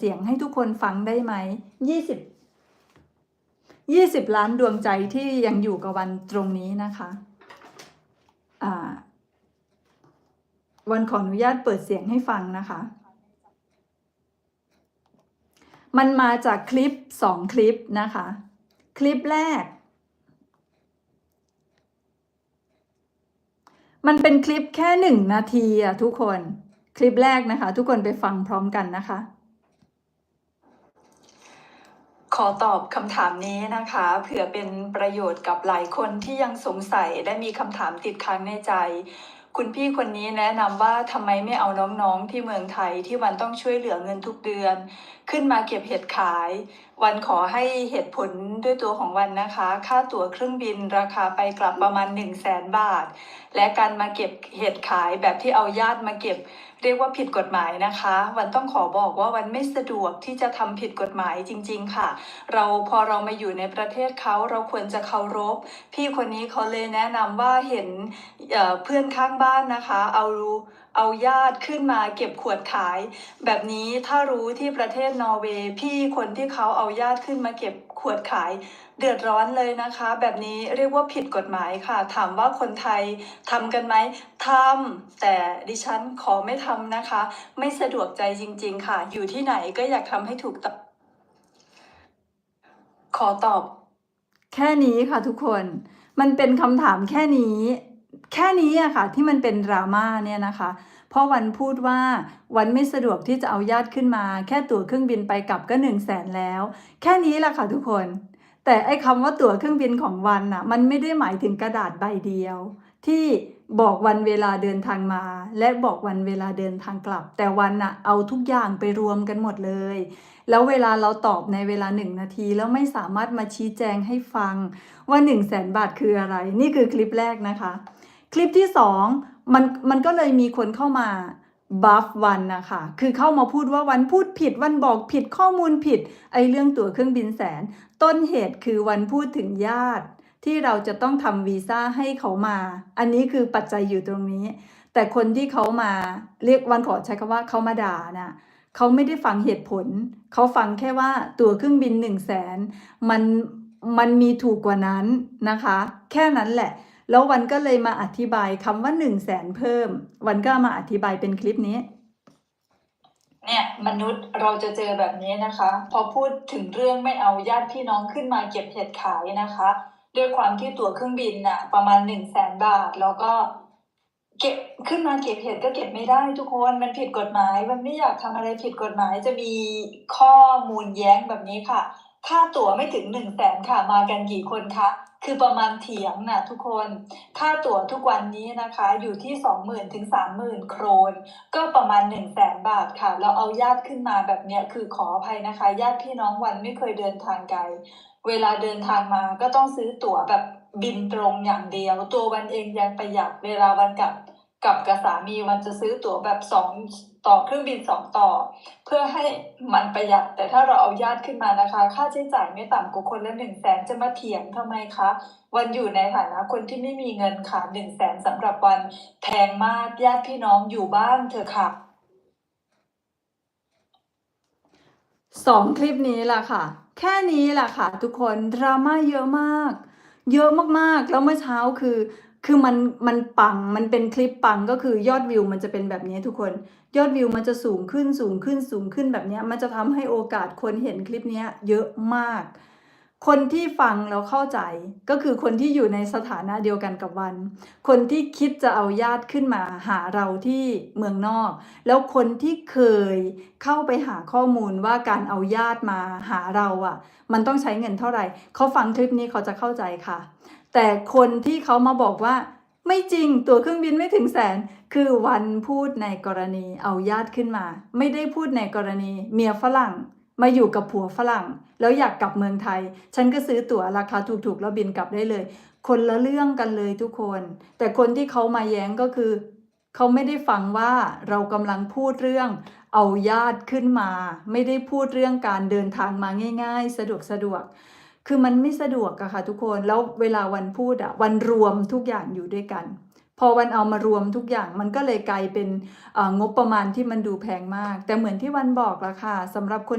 เสียงให้ทุกคนฟังได้ไหมยี่สิบยี่สิบล้านดวงใจที่ยังอยู่กับวันตรงนี้นะคะ อ่า วันขออนุญาตเปิดเสียงให้ฟังนะคะ มันมาจากคลิปสองคลิปนะคะ คลิปแรก มันเป็นคลิปแค่หนึ่งนาทีอะทุกคน คลิปแรกนะคะ ทุกคนไปฟังพร้อมกันนะคะ ข อตอบคำถามนี้นะคะ เผื่อเป็นประโยชน์กับหลายคนที่ยังสงสัยและมีคำถามติดค้างในใจ คุณพี่คนนี้แนะนำว่าทำไมไม่เอาน้องๆที่เมืองไทยที่วันต้องช่วยเหลือเงินทุกเดือน ขึ้นมาเก็บเห็ดขาย วันขอให้เหตุผลด้วยตัวของวันนะคะ ค่าตั๋วเครื่องบินราคาไปกลับประมาณ 1 0 0 0 0แสนบาท และการมาเก็บเห็ดขายแบบที่เอาญาติมาเก็บ เรียกว่าผิดกฎหมายนะคะ วันต้องขอบอกว่าวันไม่สะดวกที่จะทำผิดกฎหมายจริง ๆ ค่ะ เราพอเรามาอยู่ในประเทศเขาเราควรจะเคารพ พี่คนนี้เขาเลยแนะนำว่าเห็นเเพื่อนข้างบ้านนะคะ เอาเอาญาติขึ้นมาเก็บขวดขาย แบบนี้ถ้ารู้ที่ประเทศนอร์เวย์พี่คนที่เขาเอาญาติขึ้นมาเก็บขวดขาย เดือดร้อนเลยนะคะ แบบนี้เรียกว่าผิดกฎหมายค่ะ ถามว่าคนไทยทำกันไหมทำแต่ดิฉันขอไม่ทำนะคะ ไม่สะดวกใจจริง ๆ ค่ะ อยู่ที่ไหนก็อยากทำให้ถูกต้องขอตอบ แค่นี้ค่ะทุกคน มันเป็นคำถามแค่นี้ แค่นี้อะค่ะที่มันเป็นดราม่าเนี่ยนะคะพราะวันพูดว่าวันไม่สะดวกที่จะเอาญาติขึ้นมา แค่ตั๋วเครื่องบินไปกลับก็หนึ่งแสนแล้ว แค่นี้แหละค่ะทุกคน แต่ไอ้คำว่าตั๋วเครื่องบินของวันน่ะมันไม่ได้หมายถึงกระดาษใบเดียว ที่บอกวันเวลาเดินทางมา และบอกวันเวลาเดินทางกลับ แต่วันน่ะเอาทุกอย่างไปรวมกันหมดเลย แล้วเวลาเราตอบในเวลาหนึ่งนาที แล้วไม่สามารถมาชี้แจงให้ฟังว่า1นึ่งแสนบาทคืออะไร นี่คือคลิปแรกนะคะ คลิปที่สองมันมันก็เลยมีคนเข้ามาบัฟวันนะคะคือเข้ามาพูดว่าวันพูดผิดวันบอกผิดข้อมูลผิดไอ้เรื่องตั๋วเครื่องบินแสน ต้นเหตุคือวันพูดถึงญาติ ที่เราจะต้องทำวีซ่าให้เขามา อันนี้คือปัจจัยอยู่ตรงนี้ แต่คนที่เขามาเรียกวันขอใช้คำว่าเขามาด่านะเขาไม่ได้ฟังเหตุผล เขาฟังแค่ว่าตั๋วเครื่องบินหนึ่งแสนมันมันมีถูกกว่านั้นนะคะ แค่นั้นแหละ แล้ววันก็เลยมาอธิบายคำว่า1นึ่งแสนเพิ่ม วันก็มาอธิบายเป็นคลิปนี้ เนี่ยมนุษย์เราจะเจอแบบนี้นะคะ พอพูดถึงเรื่องไม่เอาญาติพี่น้องขึ้นมาเก็บเห็ดขายนะคะ ด้วยความที่ตั๋วเครื่องบินน่ะ ประมาณ1นึ่งแสนบาทแล้วก็เก็บขึ้นมาเก็บเห็ดก็เก็บไม่ได้ทุกคนมันผิดกฎหมาย มันไม่อยากทำอะไรผิดกฎหมายจะมีข้อมูลแย้งแบบนี้ค่ะ ค่าตั๋วไม่ถึงหนึ่งแสนค่ะมากันกี่คนคะ คือประมาณเถียงนะทุกคน ค่าตั๋วทุกวันนี้นะคะอยู่ที่สองหมื่นถึงสามหมื่นโครน ก็ประมาณหนึ่งแสนบาทค่ะเราเอาญาติขึ้นมาแบบเนี้ยคือขออภัยนะคะ ญาติพี่น้องวันไม่เคยเดินทางไกล เวลาเดินทางมาก็ต้องซื้อตั๋วแบบบินตรงอย่างเดียว ตัววันเองยังประหยัดเวลาวันกลับ กับกับสามีวันจะซื้อตั๋วแบบสองต่อเครื่องบินสองต่อ เพื่อให้มันประหยัด แต่ถ้าเราเอาญาติขึ้นมานะคะ ค่าใช้จ่ายไม่ต่ำกว่าคนละหนึ่งแสนจะมาเถียงทำไมคะ วันอยู่ในฐานะคนที่ไม่มีเงินค่ะหนึ่งแสนสำหรับวันแพงมากญาติพี่น้องอยู่บ้านเถอะค่ะสองคลิปนี้ล่ะค่ะ แค่นี้แหละค่ะ ทุกคนดราม่าเยอะมาก เยอะมากๆ แล้วเมื่อเช้าคือ คือมันมันปังมันเป็นคลิปปังก็คือยอดวิวมันจะเป็นแบบนี้ทุกคน ยอดวิวมันจะสูงขึ้นสูงขึ้นสูงขึ้นแบบนี้มันจะทำให้โอกาสคนเห็นคลิปนี้เยอะมาก คนที่ฟังแล้วเข้าใจก็คือคนที่อยู่ในสถานะเดียวกันกับวัน คนที่คิดจะเอาญาติขึ้นมาหาเราที่เมืองนอก แล้วคนที่เคยเข้าไปหาข้อมูลว่าการเอาญาติมาหาเราอะ มันต้องใช้เงินเท่าไหร่เขาฟังคลิปนี้เขาจะเข้าใจค่ะ แต่คนที่เขามาบอกว่าไม่จริงตั๋วเครื่องบินไม่ถึงแสน คือวันพูดในกรณีเอาญาติขึ้นมา ไม่ได้พูดในกรณีเมียฝรั่ง มาอยู่กับผัวฝรั่ง แล้วอยากกลับเมืองไทย ฉันก็ซื้อตั๋วราคาถูกๆแล้วบินกลับได้เลย คนละเรื่องกันเลยทุกคน แต่คนที่เขามาแย้งก็คือเขาไม่ได้ฟังว่าเรากำลังพูดเรื่องเอาญาติขึ้นมา ไม่ได้พูดเรื่องการเดินทางมาง่าย ๆ สะดวกสะดวก คือมันไม่สะดวกอะค่ะทุกคนแล้วเวลาวันพูดอะวันรวมทุกอย่างอยู่ด้วยกัน พอวันเอามารวมทุกอย่างมันก็เลยกลายเป็นงบประมาณที่มันดูแพงมาก แต่เหมือนที่วันบอกละค่ะสำหรับคน